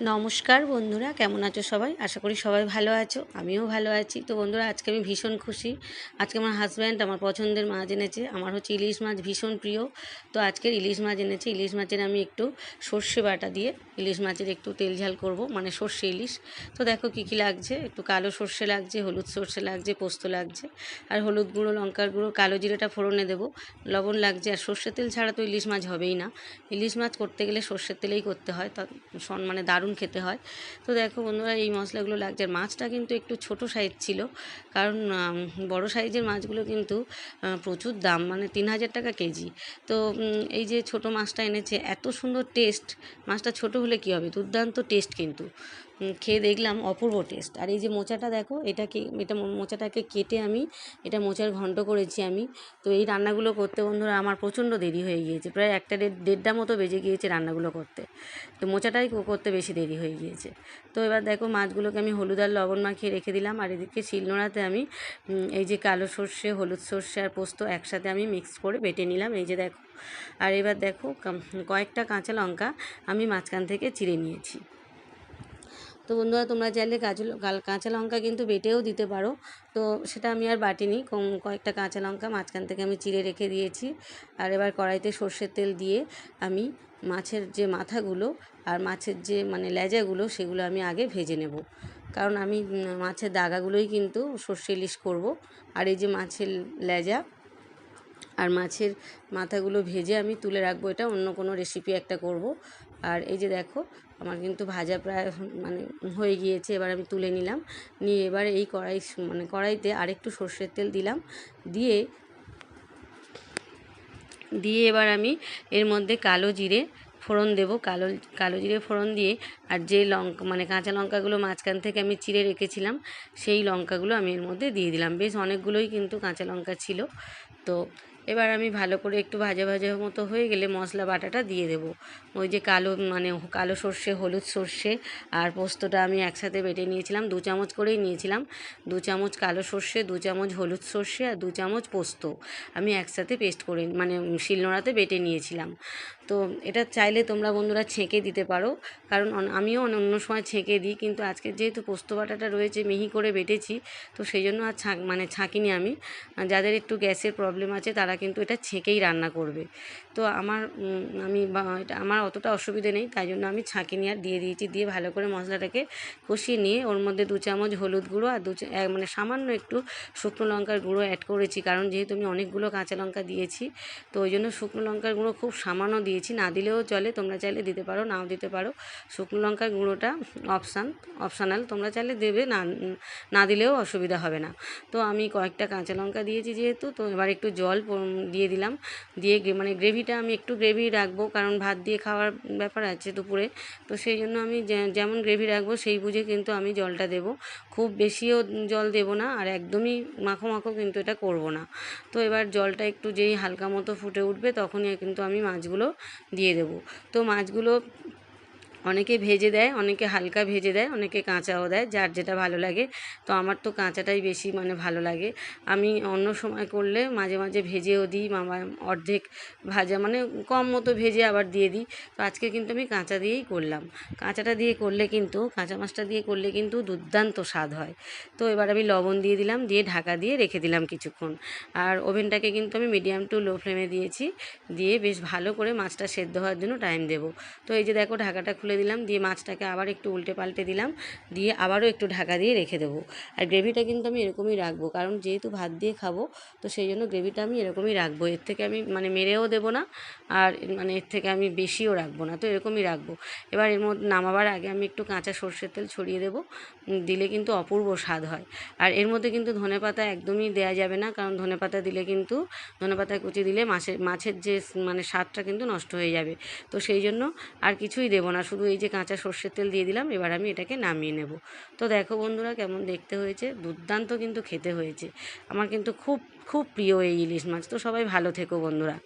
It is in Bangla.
নমস্কার বন্ধুরা, কেমন আছো সবাই? আশা করি সবাই ভালো আছো, আমিও ভালো আছি। তো বন্ধুরা, আজকে আমি ভীষণ খুশি। আজকে আমার হাজব্যান্ড আমার পছন্দের মাছ এনেছে, আমার হচ্ছে ইলিশ মাছ ভীষণ প্রিয়। তো আজকের ইলিশ মাছ এনেছে, ইলিশ মাছের আমি একটু সর্ষে বাটা দিয়ে ইলিশ মাছের একটু তেল ঝাল করব মানে সর্ষে ইলিশ। তো দেখো কী কী লাগছে, একটু কালো সর্ষে লাগছে, হলুদ সর্ষে লাগছে, পোস্ত লাগছে, আর হলুদ গুঁড়ো, লঙ্কার গুঁড়ো, কালো জিরেটা ফোড়নে দেবো। লবণ লাগছে, আর সর্ষের তেল ছাড়া তো ইলিশ মাছ হবেই না। ইলিশ মাছ করতে গেলে সর্ষের তেলেই করতে হয়, তা মানে দারুণ খেতে হয়। তো দেখো বন্ধুরা, এই মশলাগুলো লাগছে। আর মাছটা কিন্তু একটু ছোট সাইজ ছিল, কারণ বড় সাইজের মাছগুলো কিন্তু প্রচুর দাম মানে তিন হাজার টাকা কেজি। তো এই যে ছোট মাছটা এনেছে, এত সুন্দর টেস্ট মাছটা ছোট হলে কি হবে? দুর্দান্ত টেস্ট কিন্তু। খেয়ে দেখলাম অপূর্ব টেস্ট আর এই যে মোচাটা দেখো, এটাকে, এটা মোচাটাকে কেটে আমি, এটা মোচার ঘন্ট করেছি আমি। তো এই রান্নাগুলো করতে বন্ধুরা আমার প্রচণ্ড দেরি হয়ে গিয়েছে। প্রায় একটা দেড়, দেড়টা মতো বেজে গিয়েছে রান্নাগুলো করতে। তো মোচাটাই করতে বেশি দেরি হয়ে গিয়েছে। তো এবার দেখো মাছগুলোকে আমি হলুদ আর লবণ মাখিয়ে রেখে দিলাম। আর এদিকে শিলনোড়াতে আমি এই যে কালো সর্ষে, হলুদ সর্ষে আর পোস্ত একসাথে আমি মিক্স করে বেটে নিলাম। এই যে দেখো। আর এবার দেখো কয়েকটা কাঁচা লঙ্কা আমি মাঝখান থেকে চিড়ে নিয়েছি। তো বন্ধুরা, তোমরা চাইলে কাঁচা কাঁচা লঙ্কা কিন্তু বেটেও দিতে পারো। তো সেটা আমি আর বাটিনি কয়েকটা কাঁচা লঙ্কা মাঝখান থেকে আমি চিড়ে রেখে দিয়েছি। আর এবার কড়াইতে সর্ষের তেল দিয়ে আমি মাছের যে মাথাগুলো আর মাছের যে মানে লেজাগুলো, সেগুলো আমি আগে ভেজে নেব। কারণ আমি মাছের দাগাগুলোই কিন্তু সর্ষে ইলিশ করব। আর এই যে মাছের লেজা আর মাছের মাথাগুলো ভেজে আমি তুলে রাখব। এটা অন্য কোনো রেসিপি একটা করব। আর এই যে দেখো, আমার কিন্তু ভাজা প্রায় মানে হয়ে গিয়েছে, এবার আমি তুলে নিলাম। নিয়ে এবার এই কড়াই মানে কড়াইতে আরেকটু সর্ষের তেল দিলাম। দিয়ে দিয়ে এবার আমি এর মধ্যে কালো জিরে ফোড়ন দেবো। কালো কালো জিরে ফোড়ন দিয়ে আর যে লঙ্কা মানে কাঁচা লঙ্কাগুলো মাঝখান থেকে আমি চিড়ে রেখেছিলাম, সেই লঙ্কাগুলো আমি এর মধ্যে দিয়ে দিলাম। বেশ অনেকগুলোই কিন্তু কাঁচা লঙ্কা ছিল। তো এবার আমি ভালো করে একটু ভাজা ভাজা মতো হয়ে গেলে মশলা বাটাটা দিয়ে দেব। ওই যে কালো মানে কালো সর্ষে, হলুদ সর্ষে আর পোস্তটা আমি একসাথে বেটে নিয়েছিলাম। দু চামচ করেই নিয়েছিলাম। দু চামচ কালো সর্ষে, দু চামচ হলুদ সর্ষে আর দু চামচ পোস্ত আমি একসাথে পেস্ট করে মানে শিলনোড়াতে বেটে নিয়েছিলাম। তো এটা চাইলে তোমরা বন্ধুরা ছেঁকে দিতে পারো। কারণ আমিও অন্য সময় ছেঁকে দিই, কিন্তু আজকে যেহেতু পোস্ত বাটাটা রয়েছে, মিহি করে বেটেছি, তো সেই জন্য আর ছাঁক মানে ছাঁকিনি আমি। যাদের একটু গ্যাসের প্রবলেম আছে, তারা কিন্তু এটা ছেঁকেই রান্না করবে। তো আমার আমি এটা আমার অতটা অসুবিধে নেই, তাই জন্য আমি ছাঁকিনি আর দিয়ে দিয়েছি। দিয়ে ভালো করে মশলাটাকে কষিয়ে নিয়ে ওর মধ্যে দু চামচ হলুদ গুঁড়ো আর দু মানে সামান্য একটু শুকনো লঙ্কার গুঁড়ো অ্যাড করেছি। কারণ যেহেতু আমি অনেকগুলো কাঁচা লঙ্কা দিয়েছি, তো ওই জন্য শুকনো লঙ্কার গুঁড়ো খুব সামান্য দিয়েছি, না দিলেও চলে, তোমরা চাইলে দিতে পারো, নাও দিতে পারো। শুকনো লঙ্কার গুঁড়োটা অপশান অপশানাল তোমরা চাইলে দেবে, না না দিলেও অসুবিধা হবে না। তো আমি কয়েকটা কাঁচা লঙ্কা দিয়েছি যেহেতু, তো এবার একটু জল দিয়ে দিলাম। দিয়ে মানে গ্রেভিটা আমি একটু গ্রেভি রাখব, কারণ ভাত দিয়ে খাওয়ার ব্যাপার আছে দুপুরে। তো সেই জন্য আমি যেমন গ্রেভি রাখব, সেই বুঝে কিন্তু আমি জলটা দেবো। খুব বেশিও জল দেবো না, আর একদমই মাখো মাখো কিন্তু এটা করব না। তো এবার জলটা একটু যেই হালকা মতো ফুটে উঠবে, তখনই কিন্তু আমি মাছগুলো দিয়ে দেবো। তো মাছগুলো অনেকে ভেজে দেয়, অনেকে হালকা ভেজে দেয়, অনেকে কাঁচাও দেয়, যার যেটা ভালো লাগে। তো আমার তো কাঁচাটাই বেশি মানে ভালো লাগে। আমি অন্য সময় করলে মাঝে মাঝে ভেজেও দিই, মামা অর্ধেক ভাজা মানে কম মতো ভেজে আবার দিয়ে দিই। তো আজকে কিন্তু আমি কাঁচা দিয়েই করলাম। কাঁচাটা দিয়ে করলে কিন্তু, কাঁচা মাছটা দিয়ে করলে কিন্তু দুর্দান্ত স্বাদ হয়। তো এবার আমি লবণ দিয়ে দিলাম, দিয়ে ঢাকা দিয়ে রেখে দিলাম কিছুক্ষণ। আর ওভেনটাকে কিন্তু আমি মিডিয়াম টু লো ফ্লেমে দিয়েছি, দিয়ে বেশ ভালো করে মাছটা সেদ্ধ হওয়ার জন্য টাইম দেবো। তো এই যে দেখো ঢাকাটা খুলে দিলাম, দিয়ে মাছটাকে আবার একটু উল্টে পাল্টে দিলাম, দিয়ে আবারও একটু ঢাকা দিয়ে রেখে দেবো। আর গ্রেভিটা কিন্তু আমি এরকমই রাখব, কারণ যেহেতু ভাত দিয়ে খাব, তো সেই জন্য গ্রেভিটা আমি এরকমই রাখব। এর থেকে আমি মানে মেরেও দেবো না, আর মানে এর থেকে আমি বেশিও রাখব না, তো এরকমই রাখব। এবার এর মধ্যে নামাবার আগে আমি একটু কাঁচা সর্ষের তেল ছড়িয়ে দেবো দিলে কিন্তু অপূর্ব স্বাদ হয়। আর এর মধ্যে কিন্তু ধনেপাতা একদমই দেওয়া যাবে না, কারণ ধনেপাতা দিলে কিন্তু ধনেপাতা কুচি দিলে মাছের মাছের যে মানে স্বাদটা কিন্তু নষ্ট হয়ে যাবে। তো সেই জন্য আর কিছুই দেবো না শুধু এই যে কাঁচা সর্ষের তেল দিয়ে দিলাম, এবার আমি এটাকে নামিয়ে নেব। তো দেখো বন্ধুরা কেমন দেখতে হয়েছে, দুর্দান্ত কিন্তু খেতে হয়েছে। আমার কিন্তু খুব খুব প্রিয় এই ইলিশ মাছ। তো সবাই ভালো থেকো বন্ধুরা।